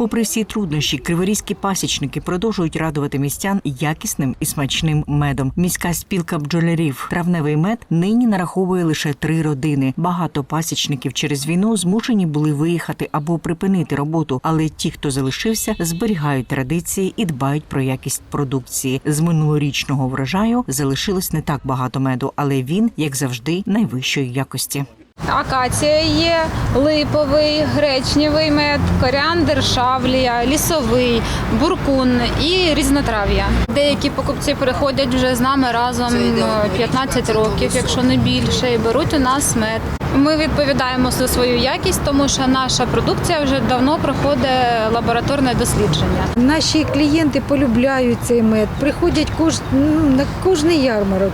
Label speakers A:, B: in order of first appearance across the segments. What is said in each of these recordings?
A: Попри всі труднощі, криворізькі пасічники продовжують радувати містян якісним і смачним медом. Міська спілка бджолярів травневий мед нині нараховує лише три родини. Багато пасічників через війну змушені були виїхати або припинити роботу. Але ті, хто залишився, зберігають традиції і дбають про якість продукції. З минулорічного врожаю залишилось не так багато меду, але він, як завжди, найвищої якості.
B: Акація є, липовий, гречневий мед, коріандр, шавлія, лісовий, буркун і різнотрав'я. Деякі покупці приходять вже з нами разом е, 15 років, якщо не більше, і беруть у нас мед. Ми відповідаємо за свою якість, тому що наша продукція вже давно проходить лабораторне дослідження.
C: Наші клієнти полюбляють цей мед, приходять кож, ну, на кожний ярмарок.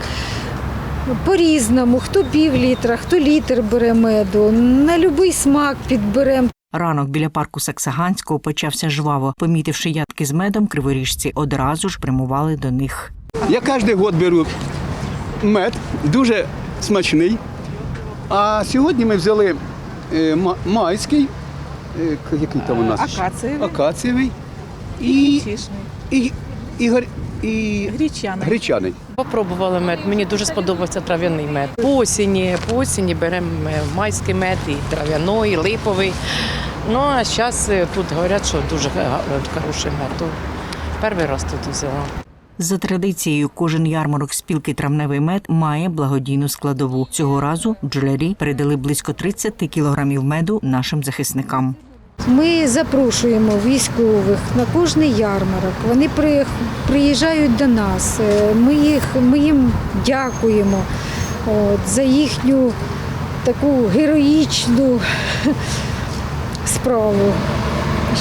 C: По-різному, хто пів літра, хто літр бере меду, на будь-який смак підберемо.
A: Ранок біля парку Саксаганського почався жваво. Помітивши ядки з медом, криворіжці одразу ж прямували до них.
D: Я кожен год беру мед, дуже смачний. А сьогодні ми взяли е, майський, е, який там у нас? Акацієвий і, і, і, гар- і
E: Гречаний.
D: гречаний.
F: Попробували мед. Мені дуже сподобався трав'яний мед. По осені, по осені беремо е, майський мед, і трав'яний, і липовий. Ну а зараз тут говорять, що дуже хороший мед. То перший раз тут взяла.
A: За традицією, кожен ярмарок спілки травневий мед має благодійну складову. Цього разу бджолярі передали близько 30 кілограмів меду нашим захисникам.
C: Ми запрошуємо військових на кожний ярмарок. Вони приїжджають до нас. Е, Ми, їх, ми їм дякуємо от, за їхню таку героїчну справу.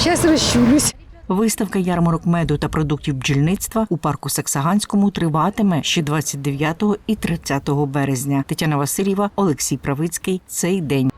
C: Зараз розчулюсь.
A: Виставка ярмарок меду та продуктів бджільництва у парку Саксаганському триватиме ще 29 і 30 березня. Тетяна Васильєва, Олексій Правицький. Цей день.